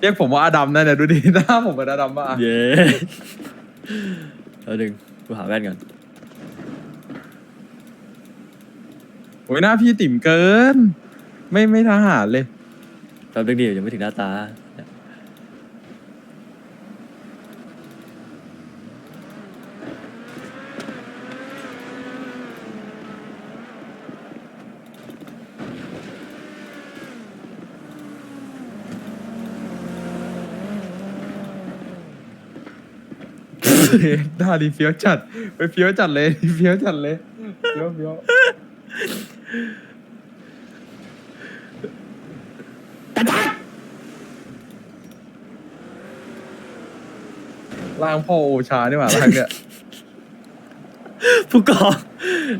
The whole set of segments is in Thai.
เรียกผมว่าอดัมนะเนี่ยดูดิหน้าผมเป็นอดัมป่ะเย้เอาดึงกูหาแว่นก่อนโอ้ยหน้าพี่ติ่มเกิน ไม่ไม่ทหารเลยแป๊บนึงดิยังไม่ถึงหน้าตา หน้าดีเฟี้ยวจัดไปเฟี้ยวจัดเลยเฟี้ยวจัดเลยเฟี้ยวเฟี้ยวร่างพ่อโอชานี่หว่าร่างเนี่ยผู้กอง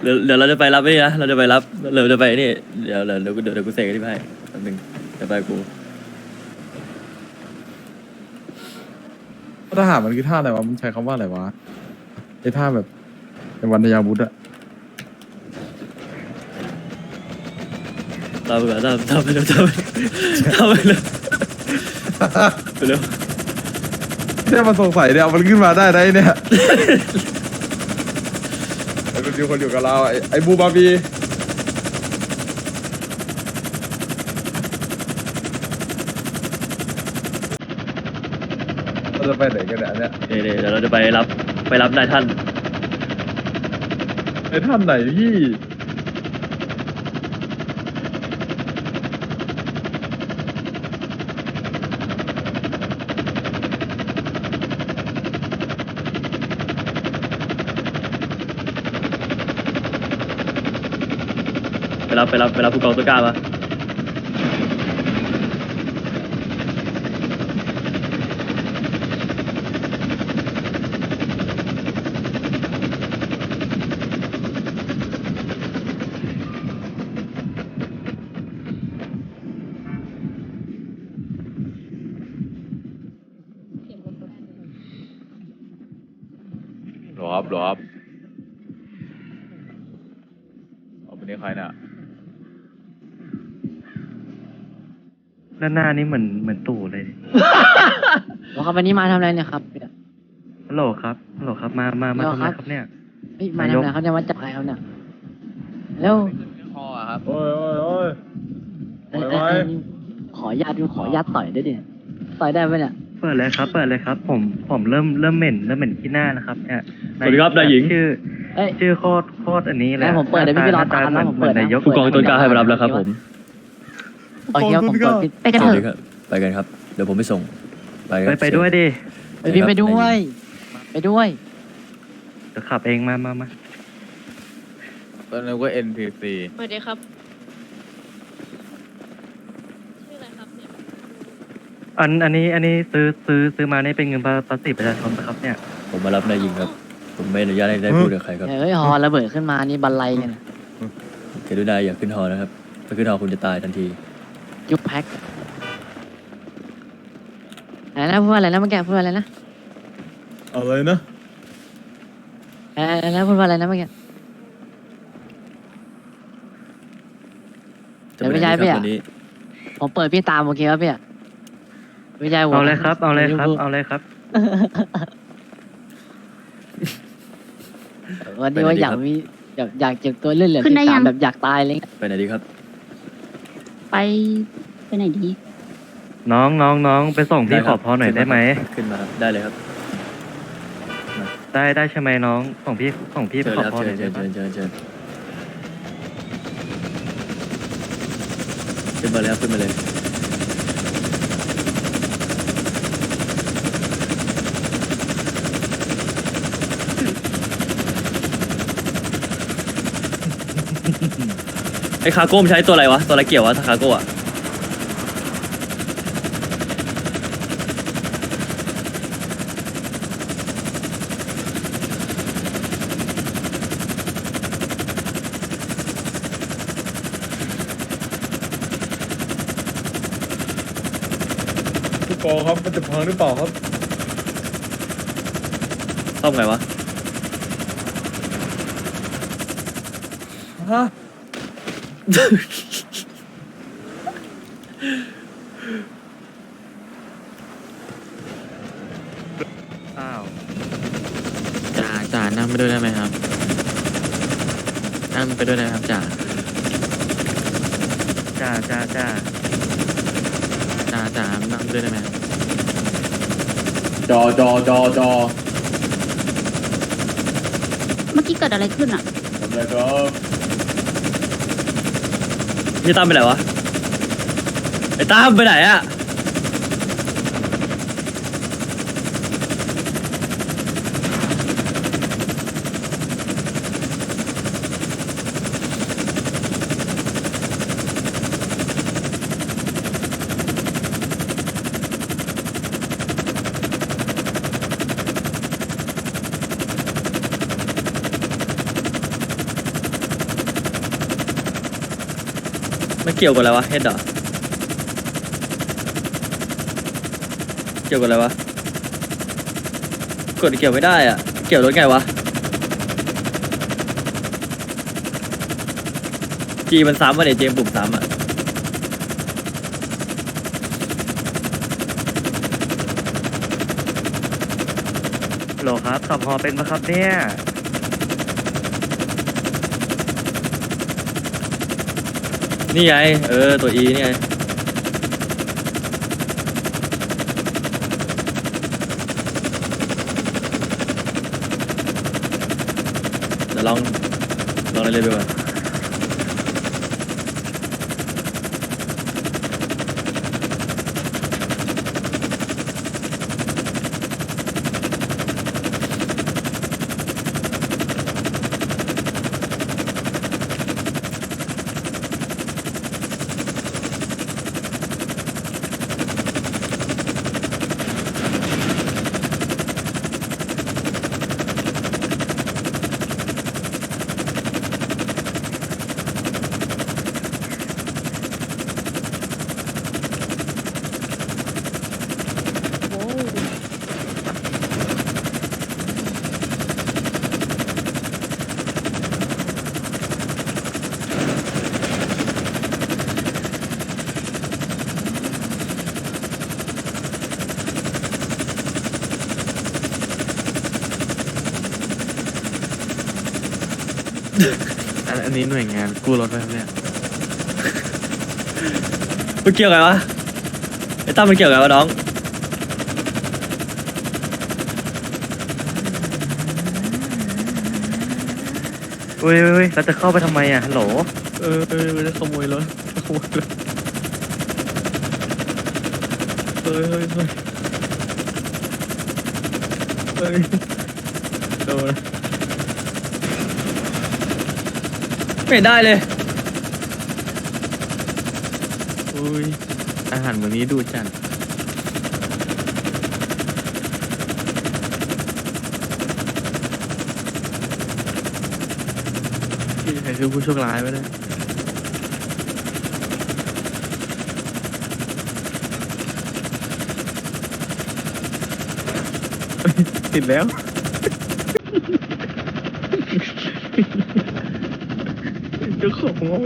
เดี๋ยวเดี๋ยวเราจะไปรับนี่นะเราจะไปรับเราจะไปนี่เดี๋ยวเดี๋ยวเดี๋ยวกูเดี๋ยวเดี๋ยวกูเสกที่ให้แป๊บนึงจะไปกู ทหารมันคือท่าอะไรวะมันใช้คำว่าอะไรวะไอ้ท่าแบบเป็นวันยาบุตรอะตามไปก่อนตามตามไปเร็วตามไปตามไปเร็วไปเร็วเนี่ยมันสงสัยเนี่ยเอามันขึ้นมาได้ได้เนี่ย ไอ้คนอยู่คนอยู่กับเราไอ้ไอ้บูบาบีเรา จะไปไหนกันเนี่ยอันเนี่ยเดี๋ยวเดี๋ยวเดี๋ยวเราจะไปรับไปรับนายท่านไอ้ท่านไหนพี่ไปรับไปรับไปรับผู้กองตัวกล้ามา หรอครับหรอครับ เอาเป็นนี้ใครเนี่ยด้านหน้านี่เหมือนเหมือนตู่เลยบอกครับวันนี้มาทำอะไรเนี่ยครับฮัลโหลครับฮัลโหลครับ มามามาฮัทำลโหลอะไรครับครับเนี่ย เฮ้ยมาทำอะไรเขาเนี่ยมาจับใครเขาเนี่ยแล้วคอครับโอ้ยโอ้ยโอ้ยเอ้ยโอ้ยเอ้ยเอ้ยขอญาตดูขอญาตต่อยด้วยดิต่อยได้ไหมเนี่ย เปิดเลยครับ เปิดเลยครับ ผมผมเริ่มเริ่มเหม็นเริ่มเหม็นขี้หน้านะครับเนี่ยสวัสดีครับนายหญิง ชื่อ เอ้ย ชื่อโคตรโคตรอันนี้เลยให้ผมเปิดเดี๋ยวพี่ไปรอตามนะหน้ผมเหเปิดนะนายกผู้กองตัวกล้าให้มารับแล้วครับผมโอเคครับผมเปิดพี่ไปกันสเถวัสดีอะครับไปกันครับ เดี๋ยวผมไปส่ง ไปคไปรับไปด้วยดิไปพี่ไปด้วย ไปด้วย เดี๋ยวขับเองมามามาตอนนั้นก็ NPC สวัสดีครับ ชื่ออะไรครับเนี่ยอันอันนี้อันนี้ซื้อซื้อซื้อมานี่เป็นเงินภาษีประชาชนนะครับเนี่ยผมมารับนายหญิงครับ ผมไม่อนุญาตให้ได้พูดกับใครครับเฮ้ยฮอระเบิดขึ้นมานี่บันไลกันยเกดุนายอย่าขึ้นหอนะครับถ้าขึ้นหอคุณจะตายทันที ยุบแพ็คอะไรนะพูดว่าอะไรนะเมื่อกี้พูดว่าอะไรนะเอาเลยนะอะไรนะพูดว่าอะไรนะเมื่อกี้จะไปไหนดีครับวันนี้ผมเปิดพี่ตามโอเคครับพี่อะไม่ใช่หัวเอาเลยครับ เอาเลยครับ เอาเลยครับ วันนี้ว่าอยากมีอยากอยากเจ็บตัวเลื่อนเหลือขึ้นได้ที่ยัสามงแบบอยากตายเลยไปไหนดีครับ ไปไปไหนดี น้องน้องน้องไปส่งพี่ได้ขครัอบ พอหน่อยได้ไหม ขึ้นมาครับได้เลยครับได้ได้ใช่ไหมน้อง ส่งพี่ส่งพี่ไปเชิญขอครับพอหเชิน่อญยเชิได้ญไหมเชิญเชิญขึ้นมาเลยครับขึ้นมาเลย ไอ้คาโก้มนใช้ตัวอะไรวะ ตัวอะไรเกี่ยววะคาโก้อะผู้กองครับมันจะพังหรือเปล่าครับซ่อมไงวะ ฮะ อ้าวจ่าจ่านั่งไปด้วยได้ไหมครับ นั่งไปด้วยนะครับจ่าจ่าจ่าจ้าจ่าจ่านั่งไปด้วยได้ไหมครับจอจอจอจอเมื่อกี้เกิดอะไรขึ้นอะทำอะไรก็ พี่ตั้มไปไหนวะไอ้ตั้มไปไหนอะ ไม่เกี่ยวกับอะไรวะเฮ็ดเหรอเกี่ยวกับอะไรวะกดเกี่ยวไม่ได้อะ เกี่ยวรถไงวะจีมันซ้ำมาเนี่ยเจมปุ่มซ้ำอะโหลครับขับฮอเป็นปะครับเนี่ย นี่ไง เออ ตัว E นี่ไงเดี๋ยวลอง ลองเล่นๆไปก่อน นอันนี้หน่วยงานกู้รถไปครับเนี่ยมันเกี่ยวไงวะไอ้ตั้มมันเกี่ยวไงวะน้องอุ้ยอุ้ยเราจะเข้าไปทำไมอะฮัลโหลเออเออไม่ได้ขโมยรถขโมยรถเฮ้ยเฮ้ยเฮ้ยเฮ้ยโดน ไม่เห็นได้เลยอุ้ยอาหารวันนี้ดูจัดพี่ใครคือผู้โชคร้ายไปเลยติดแล้ว เจ้าของห้อง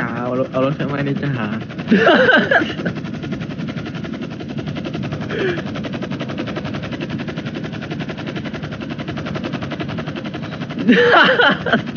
จ้าเอารถเอา รถไฟไหม้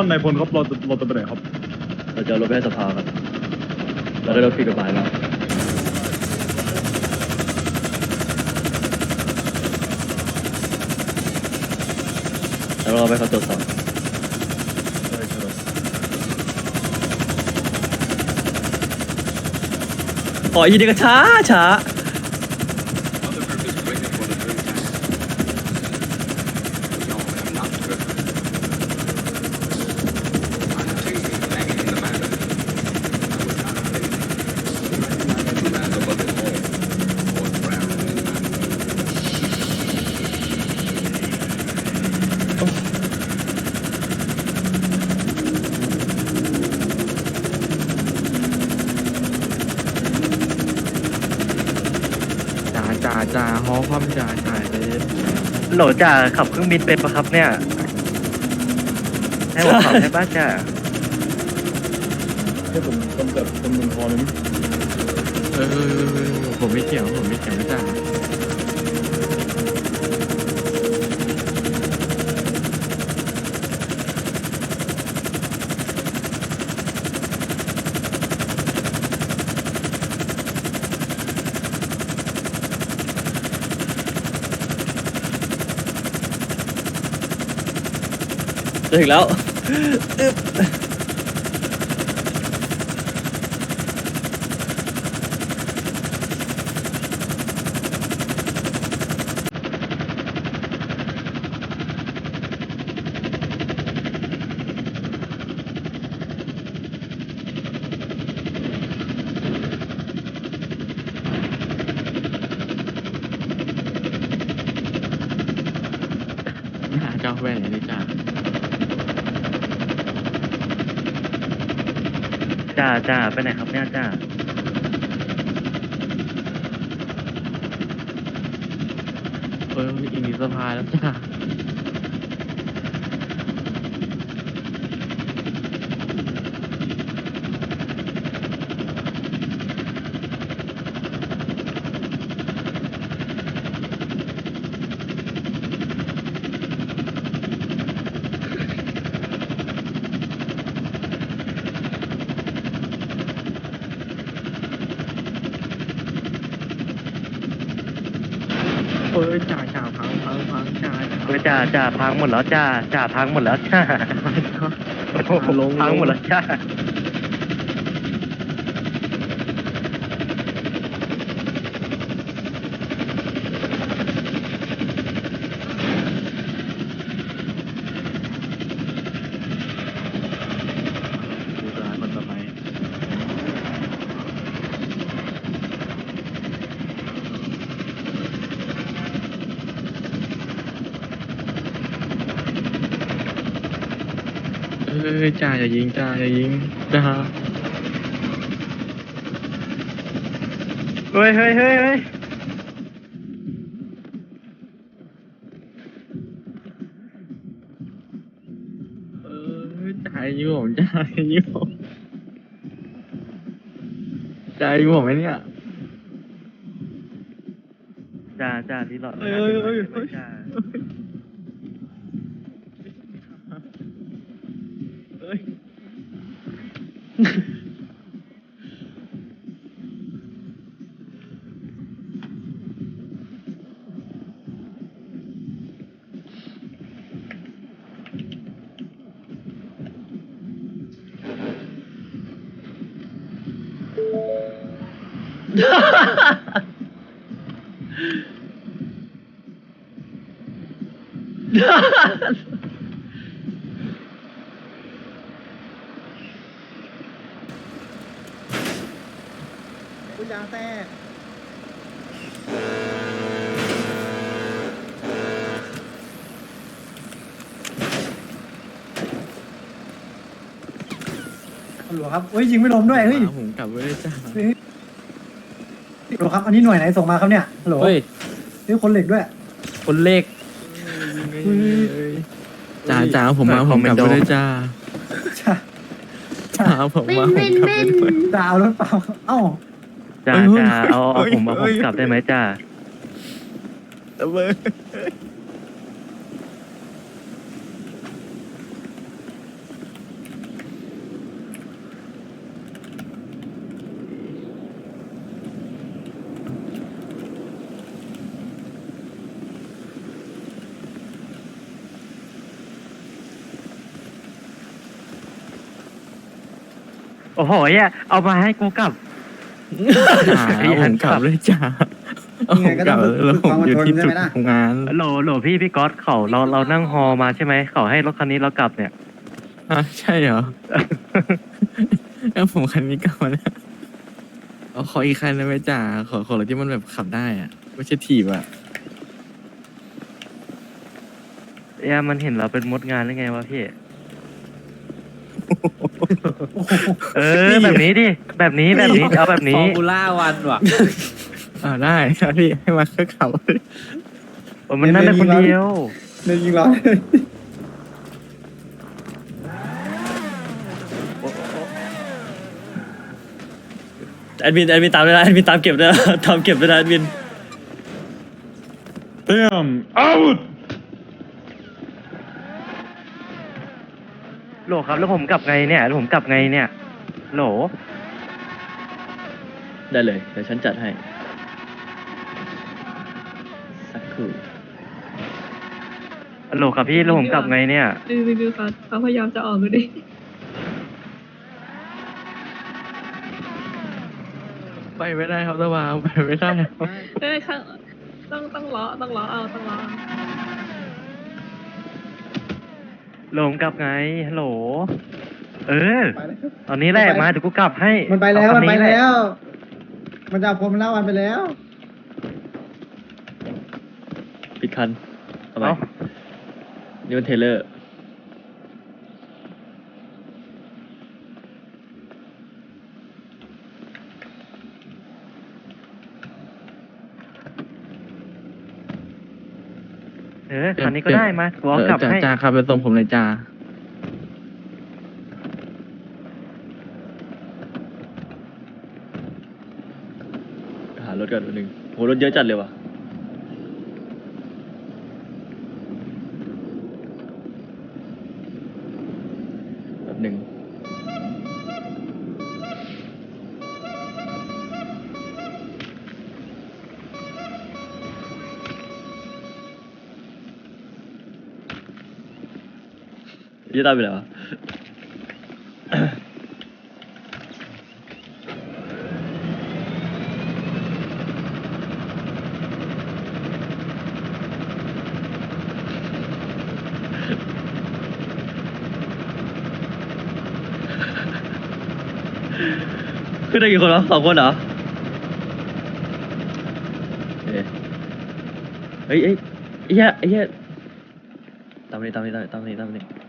ท่านนายพลครับเราจะเราจะไปไหนครับ เราจะเอารถไปให้สภาครับ เราได้รถผิดกฎหมายมาแล้วเราไปเขาตรวจสอบขออีกทีก็ช้าช้า จ่าจ่าฮอความจ่าจ่าใจเย็นโหลจ่าขับเครื่องบินเป็นปะครับเนี่ย ให้ผมขับให้บ้านจ่าให้ผมคนแบบคนมึงพอเลยมั้ยเออเออเออผมไม่เกี่ยวผมไม่เกี่ยวนะจ่า ถึงแล้วอึ๊บหาเจ้าแหวนเลยจ่าจ่าไปไหนครับเนี่ยจ่าเอออีกนิดสะพาแล้วจ้า เออจ่าจ่าพังพังพังจ่า เออ จ่าจ่าพังหมดแล้วจ่าจ่าพังหมดแล้วจ่าลง พังหมดแล้วจ่า ดูร้านคนต่อไปเออจ่าอย่ายิงจ่าอย่ายิงจ่าเฮ้ยเฮ้ยเฮ้ยเฮ้ยเออจ่ายิงผมจ่ายิงผมจ่ายิงผมไหมเนี่ยจ่าจ่ารีโหลดเอ้ยเอ้ยเอ้ยจ่า ฮัลโหลครับเฮ้ยยิงไม่ล้มด้วยเฮ้ย ผมกลับไปเลยจ่าฮั ลโหลครับ อันนี้หน่วยไหนส่งมาครับเนี่ยฮัลโหลเฮ้ยเฮ้ยคนเหล็กด้วย คนเลขจ่าจ่าผมมาผมกลับไปเลยจ่าจ้าจ่าผมเม่มานผมเม่นกลับเม่ไปนด้วยจ้าเอารถเปล่า เอ้าจ่าเฮ้ยจ่าเอาเอาเฮ้ยผมเอาผเฮ้มยกลับได้ไหมจ่า โอ้โหเนี่ยเอามาให้กูกลับจ่าผมกลับเลยจ่าเอาผมกลับแล้วผมอยู่ที่จุดทำงานโหลโหลพี่พี่ก๊อตเขาเราเรานั่งฮอมาใช่ไหมเขาให้รถคันนี้เรากลับเนี่ย อะใช่เหรอแล้วผมคันนี้กลับมาแล้วเอาขออีกคันได้ไหมจ่าขอขอรถที่มันแบบขับได้อะไม่ใช่ถีบอะเอ้ยมันเห็นเราเป็นมดงานหรือไงวะพี่ เออแบบนี้ดิแบบนี้แบบนี้เอาแบบฟอนี้ร์มูล่าวันว่ะ อ่าได้ครับพี่ให้มาก็ขับโอ้มันนั่นได้คนเดียวเดินยิงล้อแอดมินแอดมินตามด้วยนะแอดมินตามเก็บด้วยนะตามเก็บด้วยนะแอดมิน โหลครับ แล้วผมกลับไงเนี่ยแล้วผมกลับไงเนี่ยโหลได้เลย เดี๋ยวฉันจัดให้ สักครู่ โหลครับพี่แล้วผมกลับไงเนี่ยดูดูดูเขาเขาพยายามจะออกดูดิไปไม่ได้ครับตะวางไปไม่ได้ครับเอ้ยข้างต้องต้องล้อต้องล้อเอาต้องล้อเอา โหลผมกลับไงฮัลโหล เออ ไปแล้ว ตอนนี้แหละมาเดี๋ยวกูกลับให้มันไปแล้ว เอามันไปคัหะแล้ว มันจะเอาผมแล้วมันไปแล้ว ปิดคันทำไมเอ้านี่มันเทเลอร์ ออคันนี้ก็ได้มากูเอากลับจ่าให้จ่าขับไปส่งผมเลยจ่าหารถก่อนตัวหนึ่งโหรถเยอะจัดเลยว่ะ ยี่ตามไปแล้วะขึ้นได้กี่คนวะสองคนเหรอเฮ้ยเอ้ยไอ้เหี้ยไอ้เหี้ยตามมานี่ตามมานี่ตามมานี่ตามมานี่